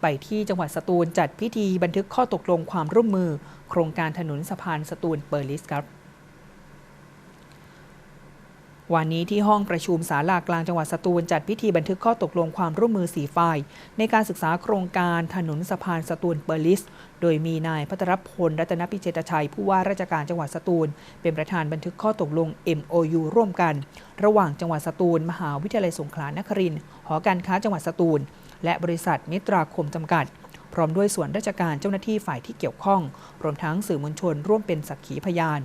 ไปที่จังหวัดสตูลจัดพิธีบันทึกข้อตกลงความร่วมมือ โครงการถนนสะพานสตูลเปอร์ลิสครับวันนี้ที่ห้องประชุมศาลากลางจังหวัดสตูลจัดพิธีบันทึกข้อตกลงความร่วมมือสีฝ่าย ในการศึกษาโครงการถนนสะพานสตูลเปอร์ลิส โดยมีนายพัทรพลรัตนพิเจตชัย ผู้ว่าราชการจังหวัดสตูล เป็นประธานบันทึกข้อตกลง MOU ร่วมกัน ระหว่างจังหวัดสตูล มหาวิทยาลัยสงขลานครินทร์หอการค้าจังหวัดสตูล และบริษัทมิตราคมจำกัด พร้อมด้วยส่วนราชการเจ้าหน้าที่ฝ่ายที่เกี่ยวข้อง รวมทั้งสื่อมวลชนร่วมเป็นสักขีพยาน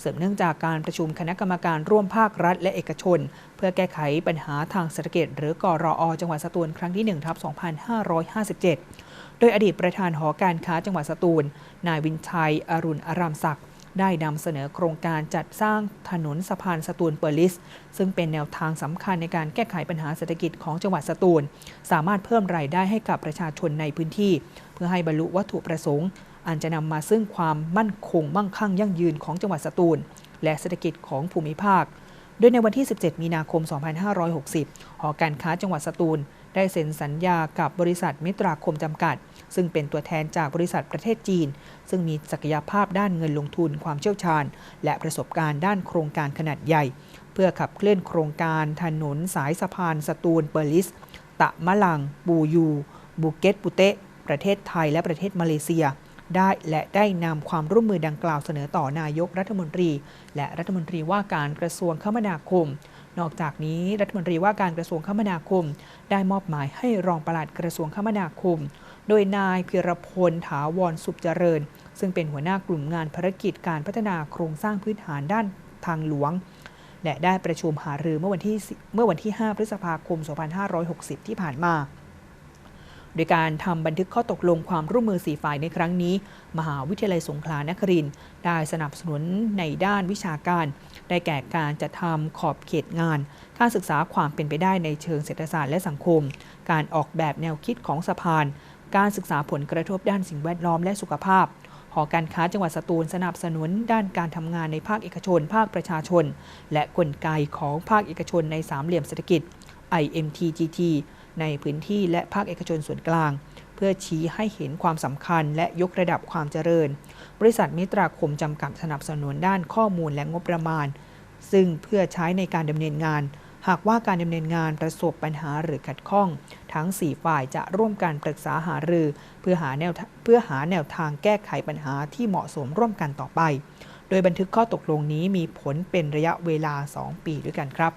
เสริมเนื่องจากการประชุมคณะกรรมการร่วมภาครัฐและเอกชน เพื่อแก้ไขปัญหาทางเศรษฐกิจ หรือกรอจังหวัดสตูลครั้งที่1ทับ2557 โดยอดีตประธานหอการค้าจังหวัดสตูล นายวินชัย อรุณอารามศักดิ์ ได้นำเสนอโครงการจัดสร้างถนนสะพานสตูลเปอร์ลิส ซึ่งเป็นแนวทางสำคัญในการแก้ไขปัญหาเศรษฐกิจของจังหวัดสตูล สามารถเพิ่มรายได้ให้กับประชาชนในพื้นที่ เพื่อให้บรรลุวัตถุประสงค์ อันจะนำมาซึ่งความมั่นคงมั่งคั่งยั่งยืนของจังหวัดสตูล และเศรษฐกิจของภูมิภาค โดยในวันที่ 17 มีนาคม 2560 หอการค้าจังหวัดสตูล ได้เซ็นสัญญากับบริษัทมิตราคมจำกัด ซึ่งเป็นตัวแทนจากบริษัทประเทศจีน ซึ่งมีศักยภาพด้านเงินลงทุนความเชี่ยวชาญ และประสบการณ์ด้านโครงการขนาดใหญ่ เพื่อขับเคลื่อนโครงการถนนสายสะพานสตูลเปอร์ลิส ตะมะลัง บูยู บูเกตปุเตะประเทศไทยและประเทศมาเลเซีย ได้และได้นำความร่วมมือดังกล่าวเสนอต่อนายกรัฐมนตรี และรัฐมนตรีว่าการกระทรวงคมนาคมนอกจากนี้รัฐมนตรีว่าการกระทรวงคมนาคม ได้มอบหมายให้รองปลัดกระทรวงคมนาคม โดยนายพิรพลถาวรสุขเจริญ ซึ่งเป็นหัวหน้ากลุ่มงานภารกิจการพัฒนาโครงสร้างพื้นฐานด้านทางหลวง และได้ประชุมหารือเมื่อวันที่เมื่อวันที่ 5 พฤษภาคม 2560 ที่ผ่านมาโดยการทำบันทึกข้อตกลงความร่วมมือสีฝ่ายในครั้งนี้ มหาวิทยาลัยสงขลานครินทร์ได้สนับสนุนในด้านวิชาการ ได้แก่การจัดทำขอบเขตงาน การศึกษาความเป็นไปได้ในเชิงเศรษฐศาสตร์และสังคม การออกแบบแนวคิดของสะพาน การศึกษาผลกระทบด้านสิ่งแวดล้อมและสุขภาพ หอการค้าจังหวัดสตูลสนับสนุนด้านการทำงานในภาคเอกชน ภาคประชาชน และกลไกของภาคเอกชนในสามเหลี่ยมเศรษฐกิจ IMTGT ในพื้นที่และภาคเอกชนส่วนกลาง เพื่อชี้ให้เห็นความสำคัญและยกระดับความเจริญ บริษัทมิตราคมจำกัดสนับสนุนด้านข้อมูลและงบประมาณ ซึ่งเพื่อใช้ในการดำเนินงาน หากว่าการดำเนินงานประสบปัญหาหรือขัดข้อง ทั้ง 4 ฝ่ายจะร่วมกันปรึกษาหารือ เพื่อหาแนวเพื่อหาแนวทางแก้ไขปัญหาที่เหมาะสมร่วมกันต่อไป โดยบันทึกข้อตกลงนี้มีผลเป็นระยะเวลา 2 ปีด้วยกันครับ